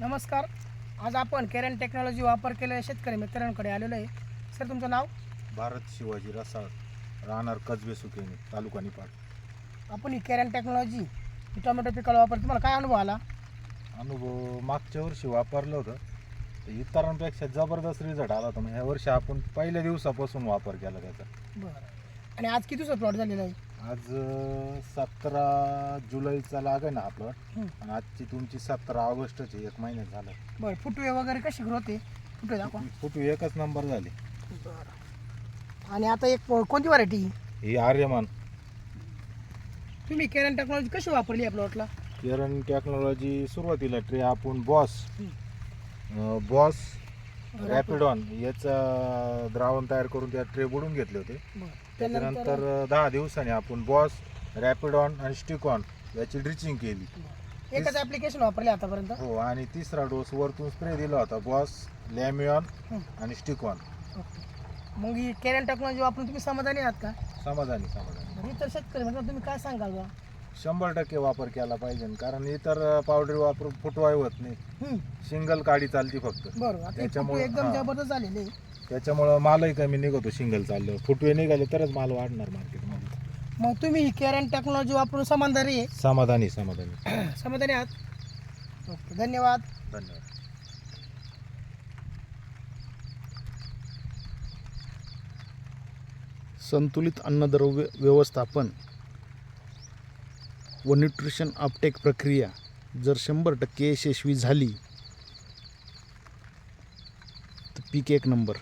नमस्कार. आज आपण केरन टेक्नॉलॉजी वापर केलेल्या शेतकरी मित्रांकडे आलेलो आहे. सर तुमचं नाव? भारत शिवाजी रसाळ राहणार कसबे सुकेने तालुका निपाड आपण ही केरन टेक्नॉलॉजी टोमॅटो पिकाला वापर तुम्हाला काय अनुभव आला? अनुभव मागच्या वर्षी वापरलं होतं. तर इतरांपेक्षा जबरदस्त रिझल्ट आला होता. मग ह्या वर्षी आपण पहिल्या दिवसापासून वापर केला त्याचा. बरं. आणि आज किती प्लॉट झालेला आहे? आज सतरा जुलैचा लागे ना हं. आणि आजची तुमची सतरा ऑगस्टची एक महिन्यात झालं. बरं फुटवे वगैरे कशी ग्रोथ आहे? फुटवे दाखवा. फुटू एकच नंबर झाली. बरं. आणि आता एक कोणती व्हरायटी ही आर्यमान. तुम्ही केरन टेक्नॉलॉजी कशी वापरली या प्लॉटला केरन टेक्नॉलॉजी सुरुवातीला ट्रे आपण बॉस हं. बॉस रॅपिडॉन याचं द्रावण तयार करून त्या ट्रे बुडून घेतले होते. त्यानंतर? दहा दिवसांनी आपण बॉस रॅपिडॉन आणि स्टिकॉन याची ड्रिचिंग केली. एकच ॲप्लिकेशन वापरले आतापर्यंत? हो आणि तिसरा डोस वरतून स्प्रे दिला होता बॉस लॅमियॉन हं. आणि स्टिकॉन मग ही केरन टेक्नॉलॉजी वापरून तुम्ही समाधानी आहात का? समाधानी समाधानी. इतर शेतकरी म्हणजे तुम्ही काय सांगाल बा शंभर टक्के वापर केला पाहिजे. कारण इतर पावडर वापरून फुटवाय होत नाही. हं, सिंगल काडी चालती फक्त. बरं आता हे त्याच्यामुळे- फुटवे एकदम हां. जबरदस्त झालेले. आहे. त्याच्यामुळं मालही कमी निघतो सिंगल चालल्यावर. फुटवे निघाले तरच माल वाढणार मार्केटमध्ये. मग तुम्ही ही केरन टेक्नॉलॉजी वापरून समाधानी समाधानी समाधानी. आहे समाधानी आहात? ओके धन्यवाद. धन्यवाद. संतुलित अन्नद्रव्य व्यवस्थापन व न्यूट्रिशन अपटेक प्रक्रिया जर शंभर टक्के यशस्वी झाली तर पीक एक नंबर.